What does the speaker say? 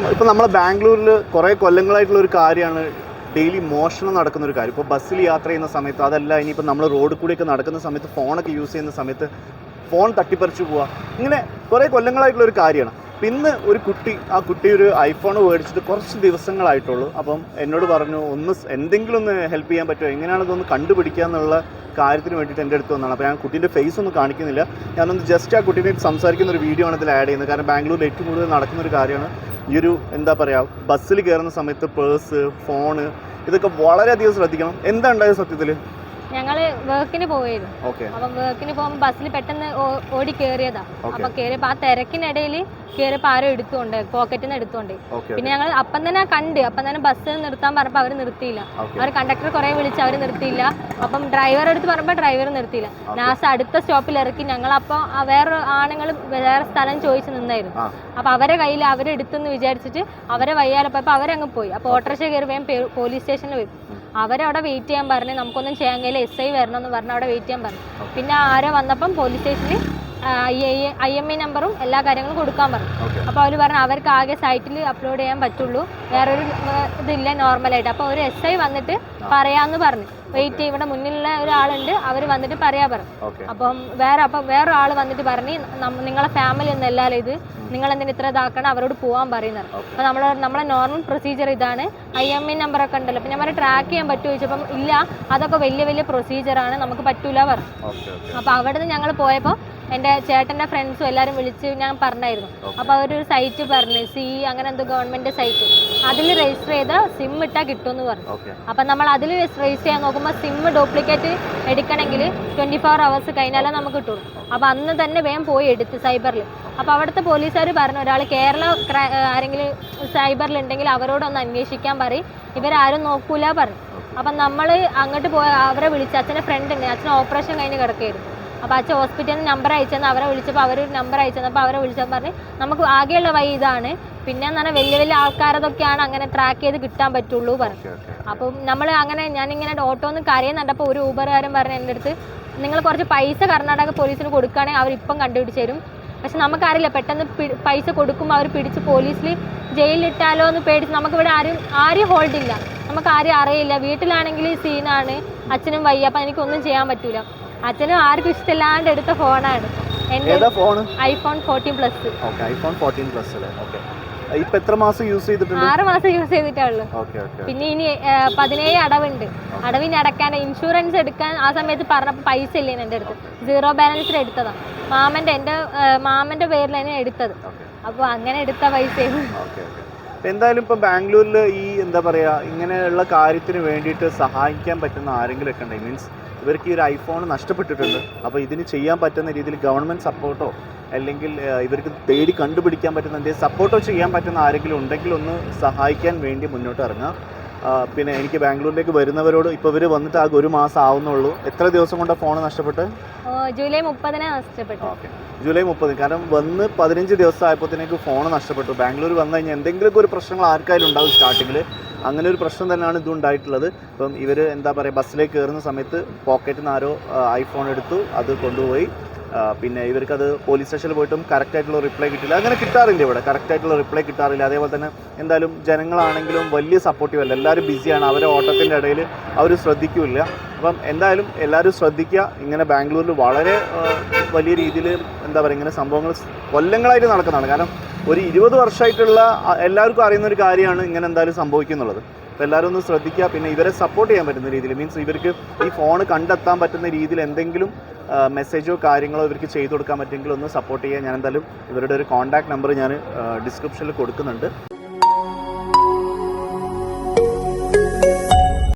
നമസ്കാരം ഇപ്പം നമ്മൾ ബാംഗ്ലൂരിൽ കുറേ കൊല്ലങ്ങളായിട്ടുള്ള ഒരു കാര്യമാണ് ഡെയിലി മോഷണം നടക്കുന്ന ഒരു കാര്യം. ഇപ്പോൾ ബസ്സിൽ യാത്ര ചെയ്യുന്ന സമയത്ത് അതല്ല ഇനിയിപ്പോൾ നമ്മൾ റോഡിൽ കൂടിയൊക്കെ നടക്കുന്ന സമയത്ത് ഫോണൊക്കെ യൂസ് ചെയ്യുന്ന സമയത്ത് ഫോൺ തട്ടിപ്പറിച്ചു പോവുക ഇങ്ങനെ കുറേ കൊല്ലങ്ങളായിട്ടുള്ള ഒരു കാര്യമാണ്. പിന്ന് ഒരു കുട്ടി ആ കുട്ടി ഒരു ഐഫോൺ മേടിച്ചിട്ട് കുറച്ച് ദിവസങ്ങളായിട്ടുള്ളൂ. അപ്പം എന്നോട് പറഞ്ഞു ഒന്ന് എന്തെങ്കിലും ഒന്ന് ഹെൽപ്പ് ചെയ്യാൻ പറ്റുമോ? എങ്ങനെയാണ് ഇതൊന്ന് കണ്ടുപിടിക്കുക എന്നുള്ള കാര്യത്തിന് വേണ്ടിയിട്ട് എന്റെ അടുത്ത് വന്നതാണ്. അപ്പോൾ ഞാൻ കുട്ടീന്റെ ഫേസ് ഒന്നും കാണിക്കുന്നില്ല. ഞാനൊന്ന് ജസ്റ്റ് ആ കുട്ടീനെ സംസാരിക്കുന്ന ഒരു വീഡിയോ ആണ് ഇതിൽ ആഡ് ചെയ്യുന്നത്. കാരണം ബാംഗ്ലൂരിൽ ഏറ്റവും കൂടുതൽ നടക്കുന്ന ഒരു കാര്യമാണ് ഈ ഒരു എന്താ പറയുക ബസ്സിൽ കയറുന്ന സമയത്ത് പേഴ്സ് ഫോണ് ഇതൊക്കെ വളരെയധികം ശ്രദ്ധിക്കണം. എന്താ ഉണ്ടായത് സത്യത്തിൽ ഞങ്ങൾ വർക്കിന് പോയിരുന്നു അപ്പൊ അപ്പം വർക്കിന് പോകുമ്പോൾ ബസ്സിൽ പെട്ടെന്ന് ഓടി കേറിയതാ. അപ്പൊ കയറിയപ്പോ ആ തിരക്കിനിടയിൽ കയറിയപ്പോ ആരോ എടുത്തുകൊണ്ട് പോക്കറ്റിൽ നിന്ന് എടുത്തുകൊണ്ട് പിന്നെ ഞങ്ങൾ അപ്പം തന്നെ കണ്ട് അപ്പം തന്നെ ബസ് നിർത്താൻ പറഞ്ഞപ്പോൾ അവർ നിർത്തിയില്ല. അവർ കണ്ടക്ടർ കുറെ വിളിച്ച് അവർ നിർത്തിയില്ല. അപ്പം ഡ്രൈവർ അടുത്ത് പറഞ്ഞപ്പോൾ ഡ്രൈവർ നിർത്തിയില്ല. നാസ അടുത്ത സ്റ്റോപ്പിൽ ഇറക്കി ഞങ്ങൾ അപ്പോൾ വേറെ ആണുങ്ങൾ വേറെ സ്ഥലം ചോദിച്ച് നിന്നായിരുന്നു. അപ്പൊ അപ്പോൾ അവരെ കയ്യിൽ അവരെടുത്തെന്ന് വിചാരിച്ചിട്ട് അവരെ വയ്യാലെ പോയപ്പോൾ അവരങ്ങ് പോയി. അപ്പോൾ ഓട്ടോറിക്ഷ കയറി വേഗം പോലീസ് സ്റ്റേഷനിൽ പോയി. അവരവിടെ വെയിറ്റ് ചെയ്യാൻ പറഞ്ഞു നമുക്കൊന്നും ചെയ്യാൻ കഴിയില്ല എസ് ഐ വരണം എന്ന് പറഞ്ഞ് അവിടെ വെയിറ്റ് ചെയ്യാൻ പറഞ്ഞു. പിന്നെ ആരോ വന്നപ്പം പോലീസ് സ്റ്റേഷനിൽ ഐ എം ഐ നമ്പറും എല്ലാ കാര്യങ്ങളും കൊടുക്കാൻ പറഞ്ഞു. അപ്പോൾ അവർ പറഞ്ഞു അവർക്ക് ആകെ സൈറ്റിൽ അപ്ലോഡ് ചെയ്യാൻ പറ്റുള്ളൂ. വേറൊരു ഇതില്ല നോർമലായിട്ട് അപ്പോൾ ഒരു എസ് ഐ വന്നിട്ട് പറയാമെന്ന് പറഞ്ഞു. വെയിറ്റ് ഇവിടെ മുന്നിലുള്ള ഒരാളുണ്ട്. അവർ വന്നിട്ട് പറയാ പറഞ്ഞു അപ്പം വേറെ അപ്പം വേറെ ആൾ വന്നിട്ട് പറഞ്ഞ് നിങ്ങളെ ഫാമിലി ഒന്നും അല്ലല്ലോ ഇത് നിങ്ങൾ എന്തിനാ ഇത്ര ഇതാക്കണം അവരോട് പോകാൻ പറയുന്നത്. അപ്പം നമ്മൾ നമ്മളെ നോർമൽ പ്രൊസീജിയർ ഇതാണ്. ഐ എം ഐ നമ്പർ ഒക്കെ ഉണ്ടല്ലോ. അപ്പം ഞാൻ ട്രാക്ക് ചെയ്യാൻ പറ്റുമോ? ചോദിച്ചപ്പം ഇല്ല. അതൊക്കെ വലിയ വലിയ പ്രൊസീജിയറാണ് നമുക്ക് പറ്റൂല പറഞ്ഞു അപ്പം അവിടെ നിന്ന് ഞങ്ങൾ പോയപ്പോൾ എന്റെ ചേട്ടന്റെ ഫ്രണ്ട്സും എല്ലാവരും വിളിച്ച് ഞാൻ പറഞ്ഞായിരുന്നു. അപ്പൊ അപ്പോൾ അവരൊരു സൈറ്റ് പറഞ്ഞു സി അങ്ങനെ എന്തോ ഗവൺമെന്റ് സൈറ്റ് അതിൽ രജിസ്റ്റർ ചെയ്ത സിം ഇട്ടാൽ കിട്ടുമെന്ന് പറഞ്ഞു. അപ്പൊ നമ്മൾ അതിൽ രജിസ്റ്റർ ചെയ്യാൻ നോക്കുമ്പോൾ സിം ഡ്യൂപ്ലിക്കേറ്റ് എടുക്കണമെങ്കിൽ ട്വന്റി ഫോർ അവേഴ്സ് കഴിഞ്ഞാലേ നമുക്ക് കിട്ടുള്ളൂ. അപ്പോൾ അന്ന് തന്നെ വേഗം പോയി എടുത്ത് സൈബറിൽ അപ്പോൾ അവിടുത്തെ പോലീസുകാർ പറഞ്ഞു ഒരാൾ കേരള ആരെങ്കിലും സൈബറിൽ ഉണ്ടെങ്കിൽ അവരോടൊന്ന് അന്വേഷിക്കാൻ പറയും. ഇവരാരും നോക്കൂല പറഞ്ഞു. അപ്പം നമ്മൾ അങ്ങോട്ട് പോയ അവരെ വിളിച്ച് അച്ഛന്റെ ഫ്രണ്ട് ഉണ്ട് അച്ഛൻ ഓപ്പറേഷൻ കഴിഞ്ഞ് കിടക്കുകയായിരുന്നു. അപ്പോൾ അച്ഛൻ ഹോസ്പിറ്റലിൽ നിന്ന് നമ്പർ അയച്ചെന്ന് അവരെ വിളിച്ചപ്പോൾ അവർ നമ്പർ അയച്ചെന്നപ്പോൾ അവരെ വിളിച്ചപ്പോൾ പറഞ്ഞ് നമുക്ക് ആകെയുള്ള വഴി ഇതാണ്. പിന്നെ എന്ന് പറഞ്ഞാൽ വലിയ വലിയ ആൾക്കാരതൊക്കെയാണ് അങ്ങനെ ട്രാക്ക് ചെയ്ത് കിട്ടാൻ പറ്റുള്ളൂ പറഞ്ഞു. അപ്പം നമ്മൾ അങ്ങനെ ഞാനിങ്ങനെ ഓട്ടോ ഒന്ന് കരയുന്നുണ്ടപ്പോൾ ഒരു ഊബറുകാരൻ പറഞ്ഞു എന്റെ അടുത്ത് നിങ്ങൾ കുറച്ച് പൈസ കർണാടക പോലീസിന് കൊടുക്കുകയാണെങ്കിൽ അവർ ഇപ്പം കണ്ടുപിടിച്ച് തരും. പക്ഷെ നമുക്കറിയില്ല പെട്ടെന്ന് പൈസ കൊടുക്കുമ്പോൾ അവർ പിടിച്ച് പോലീസിൽ ജയിലിലിട്ടാലോ എന്ന് പേടിച്ച് നമുക്കിവിടെ ആരും ആരും ഹോൾഡില്ല ഇല്ല. നമുക്ക് ആരും അറിയില്ല. വീട്ടിലാണെങ്കിൽ സീനാണ് അച്ഛനും വയ്യ. അപ്പം എനിക്കൊന്നും ചെയ്യാൻ പറ്റൂല. അച്ഛനും ആർക്കും ഇഷ്ടമില്ലാണ്ട് എടുത്ത ഫോണാണ്. എന്റെ phone? IPhone fourteen plus iPhone fourteen plus ഇപ്പം എത്ര മാസം യൂസ് ചെയ്തിട്ടുണ്ട്? ആറ് മാസം യൂസ് ചെയ്തിട്ടേ ഉള്ളൂ. ഓക്കെ ഓക്കെ പിന്നെ ഇനി പതിനേഴ് അടവുണ്ട്. അടവിന് അടക്കാൻ ഇൻഷുറൻസ് എടുക്കാൻ ആ സമയത്ത് പറഞ്ഞപ്പോൾ പൈസ ഇല്ലേ എന്റെ അടുത്ത്. സീറോ ബാലൻസിൽ എടുത്തതാണ് മാമന്റെ എന്റെ മാമന്റെ പേരിലാണ് എടുത്തത്. അപ്പൊ അപ്പോൾ അങ്ങനെ എടുത്ത പൈസയും. എന്തായാലും ഇപ്പം ബാംഗ്ലൂരിൽ ഈ എന്താ പറയുക ഇങ്ങനെയുള്ള കാര്യത്തിന് വേണ്ടിയിട്ട് സഹായിക്കാൻ പറ്റുന്ന ആരെങ്കിലും ഒക്കെ ഉണ്ടെങ്കിൽ മീൻസ് ഇവർക്ക് ഈ ഒരു ഐഫോൺ നഷ്ടപ്പെട്ടിട്ടുണ്ട്. അപ്പോൾ ഇതിന് ചെയ്യാൻ പറ്റുന്ന രീതിയിൽ ഗവൺമെന്റ് സപ്പോർട്ടോ അല്ലെങ്കിൽ ഇവർക്ക് തേടി കണ്ടുപിടിക്കാൻ പറ്റുന്ന എന്തെങ്കിലും സപ്പോർട്ടോ ചെയ്യാൻ പറ്റുന്ന ആരെങ്കിലും ഉണ്ടെങ്കിൽ ഒന്ന് സഹായിക്കാൻ വേണ്ടി മുന്നോട്ട് ഇറങ്ങുക. പിന്നെ എനിക്ക് ബാംഗ്ലൂരിലേക്ക് വരുന്നവരോട് ഇപ്പോൾ ഇവർ വന്നിട്ട് ആകെ ഒരു മാസം ആവുന്നുള്ളൂ. എത്ര ദിവസം കൊണ്ട് ഫോൺ നഷ്ടപ്പെട്ട്? ജൂലൈ മുപ്പതിന് നഷ്ടപ്പെട്ടു ഓക്കെ. ജൂലൈ മുപ്പത്. കാരണം വന്ന് പതിനഞ്ച് ദിവസം ആയപ്പോഴത്തേക്ക് ഫോൺ നഷ്ടപ്പെട്ടു. ബാംഗ്ലൂർ വന്നു കഴിഞ്ഞാൽ എന്തെങ്കിലുമൊക്കെ ഒരു പ്രശ്നങ്ങൾ ആർക്കായാലും ഉണ്ടാവും സ്റ്റാർട്ടിങ്ങിൽ അങ്ങനെ ഒരു പ്രശ്നം തന്നെയാണ് ഇത് ഉണ്ടായിട്ടുള്ളത്. ഇപ്പം ഇവർ എന്താ പറയുക ബസ്സിലേക്ക് കയറുന്ന സമയത്ത് പോക്കറ്റിൽ നിന്ന് ആരോ ഐഫോൺ എടുത്തു അത് കൊണ്ടുപോയി. പിന്നെ ഇവർക്കത് പോലീസ് സ്റ്റേഷനിൽ പോയിട്ടും കറക്റ്റായിട്ടുള്ള റിപ്ലൈ കിട്ടില്ല. അങ്ങനെ കിട്ടാറില്ല ഇവിടെ. കറക്റ്റായിട്ടുള്ള റിപ്ലൈ കിട്ടാറില്ല. അതേപോലെ തന്നെ എന്തായാലും ജനങ്ങളാണെങ്കിലും വലിയ സപ്പോർട്ടീവ് അല്ല. എല്ലാവരും ബിസിയാണ് അവരെ ഓട്ടത്തിന്റെ ഇടയിൽ അവർ ശ്രദ്ധിക്കില്ല. അപ്പം എന്തായാലും എല്ലാവരും ശ്രദ്ധിക്കുക ഇങ്ങനെ ബാംഗ്ലൂരിൽ വളരെ വലിയ രീതിയിൽ എന്താ പറയുക ഇങ്ങനെ സംഭവങ്ങൾ കൊല്ലങ്ങളായിട്ട് നടക്കുന്നതാണ്. കാരണം ഒരു ഇരുപത് വർഷമായിട്ടുള്ള എല്ലാവർക്കും അറിയുന്ന ഒരു കാര്യമാണ് ഇങ്ങനെ എന്തായാലും സംഭവിക്കുന്നുള്ളത് അപ്പോൾ എല്ലാവരും ഒന്ന് ശ്രദ്ധിക്കുക. പിന്നെ ഇവരെ സപ്പോർട്ട് ചെയ്യാൻ പറ്റുന്ന രീതിയിൽ മീൻസ് ഇവർക്ക് ഈ ഫോൺ കണ്ടെത്താൻ പറ്റുന്ന രീതിയിൽ എന്തെങ്കിലും മെസ്സേജോ കാര്യങ്ങളോ ഇവർക്ക് ചെയ്തു കൊടുക്കാൻ പറ്റുമെങ്കിൽ ഒന്ന് സപ്പോർട്ട് ചെയ്യാൻ ഞാൻ എന്തായാലും ഇവരുടെ ഒരു കോൺടാക്ട് നമ്പർ ഞാൻ ഡിസ്ക്രിപ്ഷനിൽ കൊടുക്കുന്നുണ്ട്.